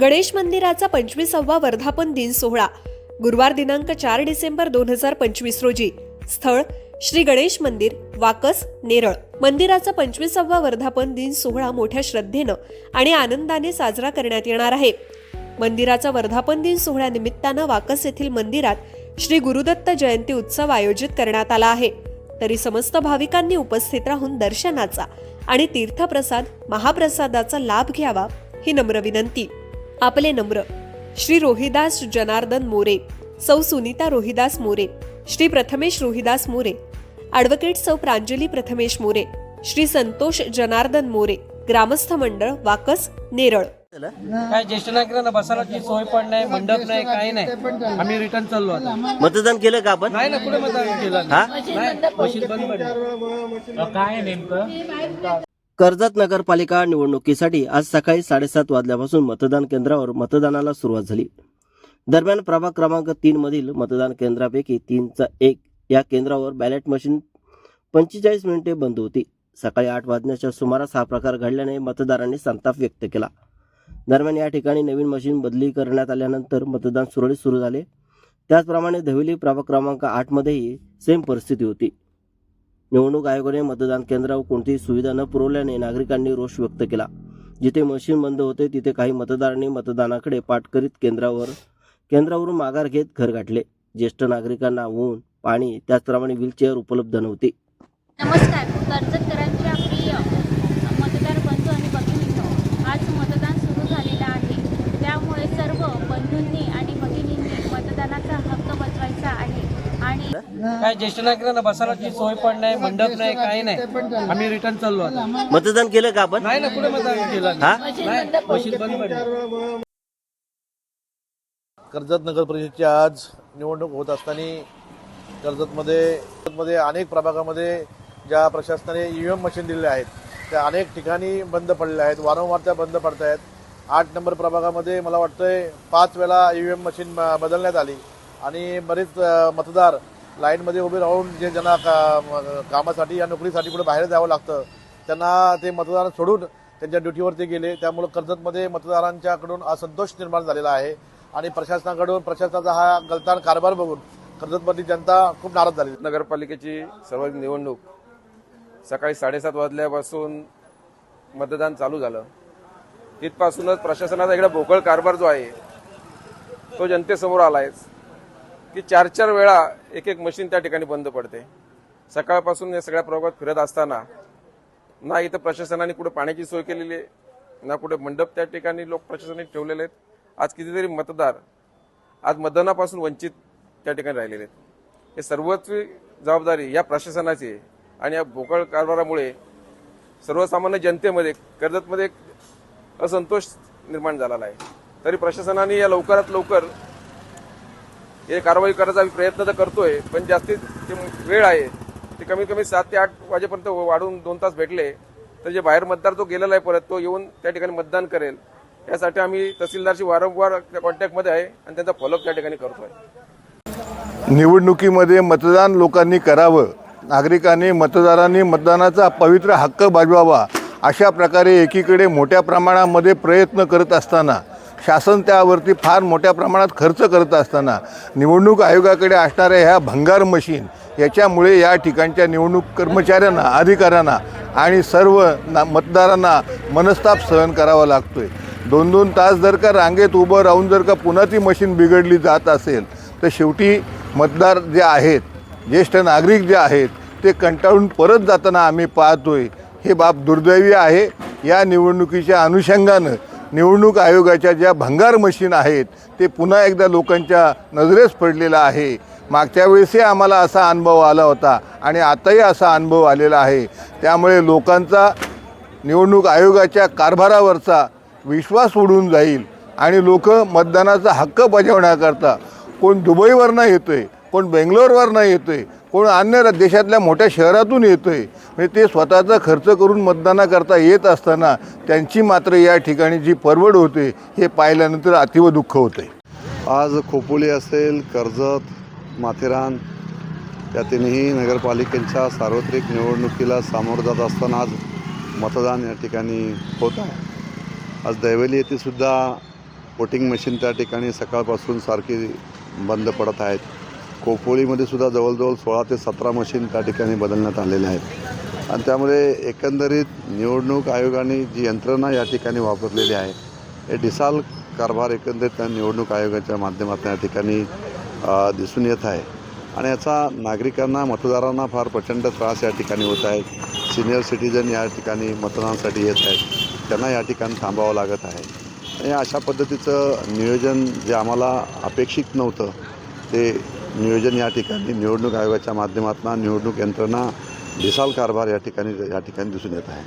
गणेश मंदिराचा पंचवीसावा वर्धापन दिन सोहळा. गुरुवार दिनांक चार डिसेंबर दोन हजार पंचवीस रोजी. स्थळ श्री गणेश मंदिर वाकस नेरळ. मंदिराचा पंचवीसावा वर्धापन दिन सोहळा मोठ्या श्रद्धेनं आणि आनंदाने साजरा करण्यात येणार आहे. मंदिराचा वर्धापन दिन सोहळ्यानिमित्तानं वाकस येथील मंदिरात श्री गुरुदत्त जयंती उत्सव आयोजित करण्यात आला आहे. तरी समस्त भाविकांनी उपस्थित राहून दर्शनाचा आणि तीर्थप्रसाद महाप्रसादाचा लाभ घ्यावा ही नम्र विनंती. आपले नम्र. श्री रोहिदास जनार्दन मोरे. सौ सुनीता रोहिदास मोरे. श्री प्रथमेश रोहिदास मोरे. ॲडव्होकेट सौ प्रांजली प्रथमेश मोरे. श्री संतोष जनार्दन मोरे. ग्रामस्थ मंडळ वाकस नेरळ. काय ज्येष्ठ नागरिकांना बसायची सोय पण नाही मंडप नाही काही नाही. आम्ही रिटर्न चाललो आता. मतदान केलं का आपण? नाही ना कुठे मतदान केलं? हा? नाही मशीन बंद पडली. काय नेमकं? कर्जत नगरपालिका निवडणुकीसाठी आज सकाळी साडेसात वाजल्यापासून मतदान केंद्रावर मतदानाला सुरुवात झाली. दरम्यान प्रभाग क्रमांक तीनमधील मतदान केंद्रापैकी तीनचा एक या केंद्रावर बॅलेट मशीन पंचेचाळीस मिनिटे बंद होती. सकाळी आठ वाजण्याच्या सुमारास हा प्रकार घडल्याने मतदारांनी संताप व्यक्त केला. दरम्यान या ठिकाणी नवीन मशीन बदली करण्यात आल्यानंतर मतदान सुरळीत सुरू झाले. त्याचप्रमाणे धविली प्रभाग क्रमांक आठमध्येही सेम परिस्थिती होती. निवडणूक आयोगाने मतदान केंद्रावर कोणतीही सुविधा न पुरवल्याने नागरिकांनी रोष व्यक्त केला. जिथे मशीन बंद होते तिथे काही मतदारांनी मतदानाकडे पाठ करीत केंद्रावर केंद्रावरून माघार घेत घर गाठले. ज्येष्ठ नागरिकांना ऊन पाणी त्याचप्रमाणे व्हीलचेअर उपलब्ध नव्हती. नमस्कार कर्जतकरांच्या प्रिय मतदार बंधू आणि भगिनींनो आज मतदान सुरू झालेलं आहे त्यामुळे सर्व बंधूंनी आणि भगिनींनी मतदानाचा हक्क बजवायचा आहे आणि काय ज्येष्ठ नागरिकांना बसायची सोय पण नाही मंडप नाही काही नाही. आम्ही रिटर्न चाललो आता. मतदान केलं का आपण? नाही ना कुठे मतदान केलं? हा? नाही मशीन बंद पडली. कर्जत नगर परिषदची आज निवडणूक होत असताना कर्जतमध्ये कर्जतमध्ये अनेक प्रभागामध्ये ज्या प्रशासनाने ई व्ही एम मशीन दिलेले आहेत त्या अनेक ठिकाणी बंद पडलेल्या आहेत वारंवार त्या बंद पडत आहेत. आठ नंबर प्रभागामध्ये मला वाटतंय पाच वेळा ई व्ही एम मशीन बदलण्यात आली आणि बरेच मतदार लाईनमध्ये उभे राहून जे ज्यांना का- कामासाठी या नोकरीसाठी कुठे बाहेर जावं लागतं त्यांना ते मतदान सोडून त्यांच्या ड्युटीवरती गेले. त्यामुळे कर्जतमध्ये मतदारांच्याकडून असंतोष निर्माण झालेला आहे. आणि प्रशासनाकडून प्रशासनाचा हा गलतान कारभार बघून कर्जतमधली जनता खूप नाराज झाली. नगरपालिकेची सर्व निवडणूक सकाळी साडेसात वाजल्यापासून मतदान चालू झालं. तिथपासूनच प्रशासनाचा इकडे भोकळ कारभार जो आहे तो जनतेसमोर आला आहे की चार चार वेळा एक एक मशीन त्या ठिकाणी बंद पडते. सकाळपासून या सगळ्या प्रभागात फिरत असताना ना इथं प्रशासनाने कुठे पाण्याची सोय केलेली आहे ना कुठे मंडप त्या ठिकाणी लोक प्रशासनाने ठेवलेले आहेत. आज कितीतरी मतदार आज मतदानापासून वंचित त्या ठिकाणी राहिलेले आहेत. हे सर्वच जबाबदारी या प्रशासनाची आणि या भोकळ कारभारामुळे सर्वसामान्य जनतेमध्ये कर्जतमध्ये एक असंतोष निर्माण झालेला आहे. तरी प्रशासनाने या लवकरात लवकर हे कारवाई करायचा प्रयत्न तर करतोय पण जास्तीत जे वेळ आहे ते कमीत कमी सात ते आठ वाजेपर्यंत वाढून दोन तास भेटले तर जे बाहेर मतदार तो गेलेला आहे परत तो येऊन त्या ठिकाणी मतदान करेल. यासाठी आम्ही तहसीलदारशी वारंवार कॉन्टॅक्टमध्ये आहे आणि त्यांचा फॉलोअप त्या ठिकाणी करतोय. निवडणुकीमध्ये मतदान लोकांनी करावं नागरिकांनी मतदारांनी मतदानाचा पवित्र हक्क बाजवावा अशा प्रकारे एकीकडे मोठ्या प्रमाणामध्ये प्रयत्न करत असताना शासन त्यावरती फार मोठ्या प्रमाणात खर्च करत असताना निवडणूक आयोगाकडे असणाऱ्या ह्या भंगार मशीन याच्यामुळे या ठिकाणच्या निवडणूक कर्मचाऱ्यांना अधिकाऱ्यांना आणि सर्व ना मतदारांना मनस्ताप सहन करावा लागतो आहे दोन दोन तास जर का रांगेत उभं राहून जर का पुन्हा ती मशीन बिघडली जात असेल तर शेवटी मतदार जे आहेत ज्येष्ठ नागरिक जे आहेत ते कंटाळून परत जाताना आम्ही पाहतोय. हे बाब दुर्दैवी आहे. या निवडणुकीच्या अनुषंगानं निवडणूक आयोगाच्या ज्या भंगार मशीन आहेत ते पुन्हा एकदा लोकांच्या नजरेस पडलेलं आहे. मागच्या वेळेसही आम्हाला असा अनुभव आला होता आणि आताही असा अनुभव आलेला आहे. त्यामुळे लोकांचा निवडणूक आयोगाच्या कारभारावरचा विश्वास उडून जाईल आणि लोक मतदानाचा हक्क बजावण्याकरता कोण दुबईवरनं येतो आहे कोण बेंगलोरवरनं येतो आहे कोण अन्य देशातल्या मोठ्या शहरातून येतो आहे म्हणजे ते स्वतःचा खर्च करून मतदानाकरता येत असताना त्यांची मात्र या ठिकाणी जी परवड होते हे पाहिल्यानंतर अतिव दुःख होते आज खोपोली असेल कर्जत माथेरान या तिन्ही नगरपालिकेच्या सार्वत्रिक निवडणुकीला सामोरं जात असताना आज मतदान या ठिकाणी होत आहे. आज दैवली येथे सुद्धा वोटिंग मशीन त्या ठिकाणी सकाळपासून सारखी बंद पडत आहेत. खोपोलीमध्ये सुद्धा जवळजवळ सोळा ते सतरा मशीन त्या ठिकाणी बदलण्यात आलेले आहेत. आणि त्यामुळे एकंदरीत निवडणूक आयोगाने जी यंत्रणा या ठिकाणी वापरलेली आहे हे डिसाल कारभार एकंदरीत त्या निवडणूक आयोगाच्या माध्यमातून या ठिकाणी दिसून येत आहे. आणि याचा नागरिकांना मतदारांना फार प्रचंड त्रास या ठिकाणी होत आहे. सिनियर सिटीजन या ठिकाणी मतदानासाठी येत आहेत. त्यांना या ठिकाणी थांबावं लागत आहे. आणि अशा पद्धतीचं नियोजन जे आम्हाला अपेक्षित नव्हतं ते नियोजन या ठिकाणी निवडणूक आयोगाच्या माध्यमातून निवडणूक यंत्रणा विशाल कारभार या ठिकाणी या ठिकाणी दिसून येत आहे.